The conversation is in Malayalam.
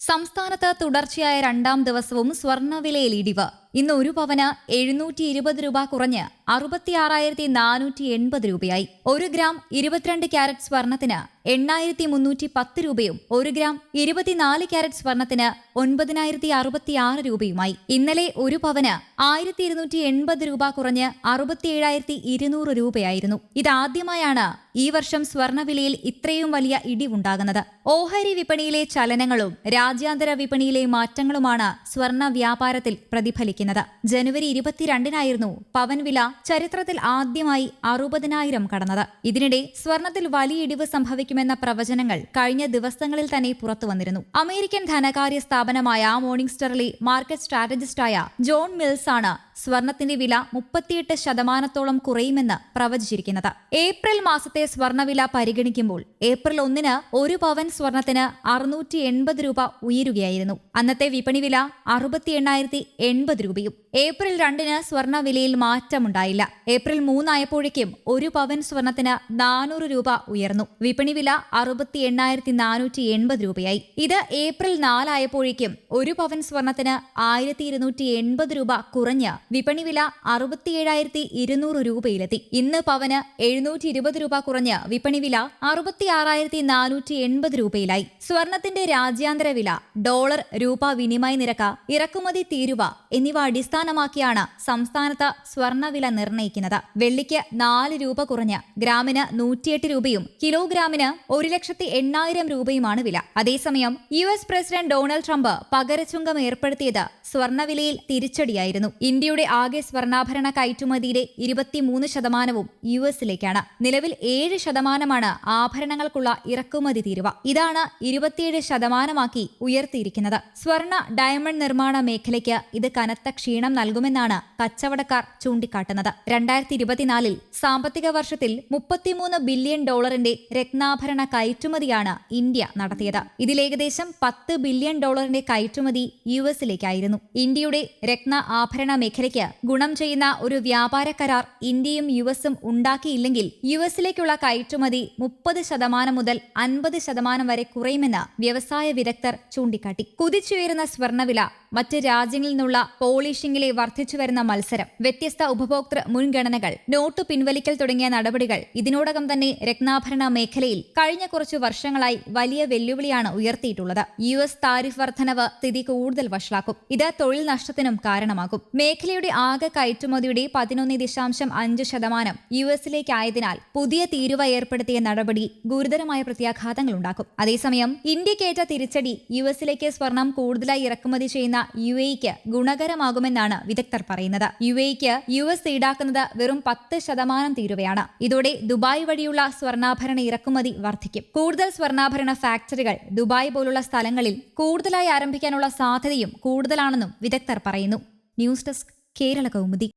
സംസ്ഥാനത്ത് തുടർച്ചയായ രണ്ടാം ദിവസവും സ്വർണവിലയിൽ ഇടിവ്. ഇന്ന് ഒരു പവന് എഴുന്നൂറ്റി ഇരുപത് രൂപ കുറഞ്ഞ് അറുപത്തിയാറായിരത്തി നാനൂറ്റി എൺപത് രൂപയായി. ഒരു ഗ്രാം ഇരുപത്തിരണ്ട് ക്യാരറ്റ് സ്വർണത്തിന് എണ്ണായിരത്തി മുന്നൂറ്റി പത്ത് രൂപയും ഒരു ഗ്രാം ഇരുപത്തിനാല് ക്യാരറ്റ് സ്വർണത്തിന് ഒൻപതിനായിരത്തി അറുപത്തിയാറ് രൂപയുമായി. ഇന്നലെ ഒരു പവന് ആയിരത്തി ഇരുന്നൂറ്റി എൺപത് രൂപ കുറഞ്ഞ് അറുപത്തിയേഴായിരത്തി ഇരുന്നൂറ് രൂപയായിരുന്നു. ഇതാദ്യമായാണ് ഈ വർഷം സ്വർണവിലയിൽ ഇത്രയും വലിയ ഇടിവുണ്ടാകുന്നത്. ഓഹരി വിപണിയിലെ ചലനങ്ങളും രാജ്യാന്തര വിപണിയിലെ മാറ്റങ്ങളുമാണ് സ്വർണ വ്യാപാരത്തിൽ പ്രതിഫലിക്കുന്നത്. ജനുവരി ഇരുപത്തിരണ്ടിനായിരുന്നു പവൻ വില ചരിത്രത്തിൽ ആദ്യമായി അറുപതിനായിരം കടന്നത്. ഇതിനിടെ സ്വർണത്തിൽ വലിയ ഇടിവ് സംഭവിക്കുമെന്ന പ്രവചനങ്ങൾ കഴിഞ്ഞ ദിവസങ്ങളിൽ തന്നെ പുറത്തുവന്നിരുന്നു അമേരിക്കൻ ധനകാര്യ സ്ഥാപനമായ മോർണിംഗ് സ്റ്റാറിലെ മാർക്കറ്റ് സ്ട്രാറ്റജിസ്റ്റായ ജോൺ മിൽസ് ആണ് സ്വർണത്തിന്റെ വില മുപ്പത്തിയെട്ട് ശതമാനത്തോളം കുറയുമെന്ന് പ്രവചിച്ചിരിക്കുന്നത്. ഏപ്രിൽ മാസത്തെ സ്വർണവില പരിഗണിക്കുമ്പോൾ ഏപ്രിൽ ഒന്നിന് ഒരു പവൻ സ്വർണത്തിന് അറുന്നൂറ്റി എൺപത് രൂപ ഉയരുകയായിരുന്നു. അന്നത്തെ വിപണി വില അറുപത്തി എണ്ണായിരത്തി എൺപത് രൂപയും. ഏപ്രിൽ രണ്ടിന് സ്വർണവിലയിൽ മാറ്റമുണ്ടായില്ല. ഏപ്രിൽ മൂന്നായപ്പോഴേക്കും ഒരു പവൻ സ്വർണത്തിന് നാനൂറ് രൂപ ഉയർന്നു. വിപണി വില അറുപത്തി എണ്ണായിരത്തി നാനൂറ്റി എൺപത് രൂപയായി. ഇത് ഏപ്രിൽ നാലായപ്പോഴേക്കും ഒരു പവൻ സ്വർണത്തിന് ആയിരത്തി ഇരുന്നൂറ്റി എൺപത് രൂപ കുറഞ്ഞ് വിപണി വില അറുപത്തിയേഴായിരത്തി ഇരുന്നൂറ് രൂപയിലെത്തി. ഇന്ന് പവന് എഴുന്നൂറ്റി ഇരുപത് രൂപ കുറഞ്ഞ് വിപണി വില അറുപത്തിയാറായിരത്തി നാനൂറ്റി എൺപത് രൂപയിലായി. സ്വർണത്തിന്റെ രാജ്യാന്തര വില ഡോളർ രൂപ വിനിമയ നിരക്ക് ഇറക്കുമതി തീരുവ എന്നിവ അടിസ്ഥാനമാക്കിയാണ് സംസ്ഥാനത്ത് സ്വർണവില നിർണയിക്കുന്നത്. വെള്ളിക്ക് നാല് രൂപ കുറഞ്ഞ് ഗ്രാമിന് നൂറ്റിയെട്ട് രൂപയും കിലോഗ്രാമിന് ഒരു ലക്ഷത്തി എണ്ണായിരം രൂപയുമാണ് വില. അതേസമയം U S president Donald Trump പകരച്ചുങ്കം ഏർപ്പെടുത്തിയത് സ്വർണവിലയിൽ തിരിച്ചടിയായിരുന്നു. ഇന്ത്യയുടെ ആകെ സ്വർണാഭരണ കയറ്റുമതിയിലെ ഇരുപത്തിമൂന്ന് ശതമാനവും യു എസിലേക്കാണ്. നിലവിൽ ഏഴ് ശതമാനമാണ് ആഭരണങ്ങൾക്കുള്ള ഇറക്കുമതി തീരുവ. ഇതാണ് ഇരുപത്തിയേഴ് ശതമാനമാക്കി ഉയർത്തിയിരിക്കുന്നത്. സ്വർണ ഡയമണ്ട് നിർമ്മാണ മേഖലയ്ക്ക് ഇത് കനത്ത ക്ഷീണം നൽകുമെന്നാണ് കച്ചവടക്കാർ ചൂണ്ടിക്കാട്ടുന്നത്. രണ്ടായിരത്തി ഇരുപത്തിനാലിൽ സാമ്പത്തിക വർഷത്തിൽ മുപ്പത്തിമൂന്ന് ബില്യൺ ഡോളറിന്റെ രത്നാഭരണ കയറ്റുമതിയാണ് ഇന്ത്യ നടത്തിയത്. ഇതിലേകദേശം പത്ത് ബില്യൺ ഡോളറിന്റെ കയറ്റുമതി യു എസിലേക്കായിരുന്നു. ഇന്ത്യയുടെ രത്ന ആഭരണ മേഖലയ്ക്ക് ഗുണം ചെയ്യുന്ന ഒരു വ്യാപാര കരാർ ഇന്ത്യയും യു എസും ഉണ്ടാക്കിയില്ലെങ്കിൽ യു എസിലേക്കുള്ള കയറ്റുമതി മുപ്പത് ശതമാനം മുതൽ അൻപത് ശതമാനം വരെ കുറയുമെന്ന് വ്യവസായ വിദഗ്ധർ ചൂണ്ടിക്കാട്ടി. കുതിച്ചുയരുന്ന സ്വർണവില മറ്റ് രാജ്യങ്ങളിൽ നിന്നുള്ള പോളിഷിംഗിലെ വർദ്ധിച്ചുവരുന്ന മത്സരം വ്യത്യസ്ത ഉപഭോക്തൃ മുൻഗണനകൾ നോട്ട് പിൻവലിക്കൽ തുടങ്ങിയ നടപടികൾ ഇതിനോടകം തന്നെ രത്നാഭരണ മേഖലയിൽ കഴിഞ്ഞ കുറച്ചു വർഷങ്ങളായി വലിയ വെല്ലുവിളിയാണ് ഉയർത്തിയിട്ടുള്ളത്. യു എസ് താരിഫ് വർധനവ് സ്ഥിതി കൂടുതൽ വഷളാക്കും. ഇത് തൊഴിൽ നഷ്ടത്തിനും കാരണമാകും. മേഖലയുടെ ആകെ കയറ്റുമതിയുടെ പതിനൊന്ന് ദശാംശം അഞ്ച് ശതമാനം യു എസിലേക്കായതിനാൽ പുതിയ തീരുവ ഏർപ്പെടുത്തിയ നടപടി ഗുരുതരമായ പ്രത്യാഘാതങ്ങൾ ഉണ്ടാക്കും. അതേസമയം ഇന്ത്യക്കേറ്റ തിരിച്ചടി യു എസിലേക്ക് സ്വർണം കൂടുതലായി ഇറക്കുമതി ചെയ്യുന്ന യു എക്ക് ഗുണകരമാകുമെന്നാണ് വിദഗ്ധർ പറയുന്നത്. യു എക്ക് യു എസ് ഈടാക്കുന്നത് വെറും പത്ത് ശതമാനം തീരുവയാണ്. ഇതോടെ ദുബായ് വഴിയുള്ള സ്വർണാഭരണ ഇറക്കുമതി വർദ്ധിക്കും കൂടുതൽ സ്വർണാഭരണ ഫാക്ടറികൾ ദുബായ് പോലുള്ള സ്ഥലങ്ങളിൽ കൂടുതലായി ആരംഭിക്കാനുള്ള സാധ്യതയും കൂടുതലാണെന്നും വിദഗ്ധർ പറയുന്നു. News desk Kerala Kaumudi.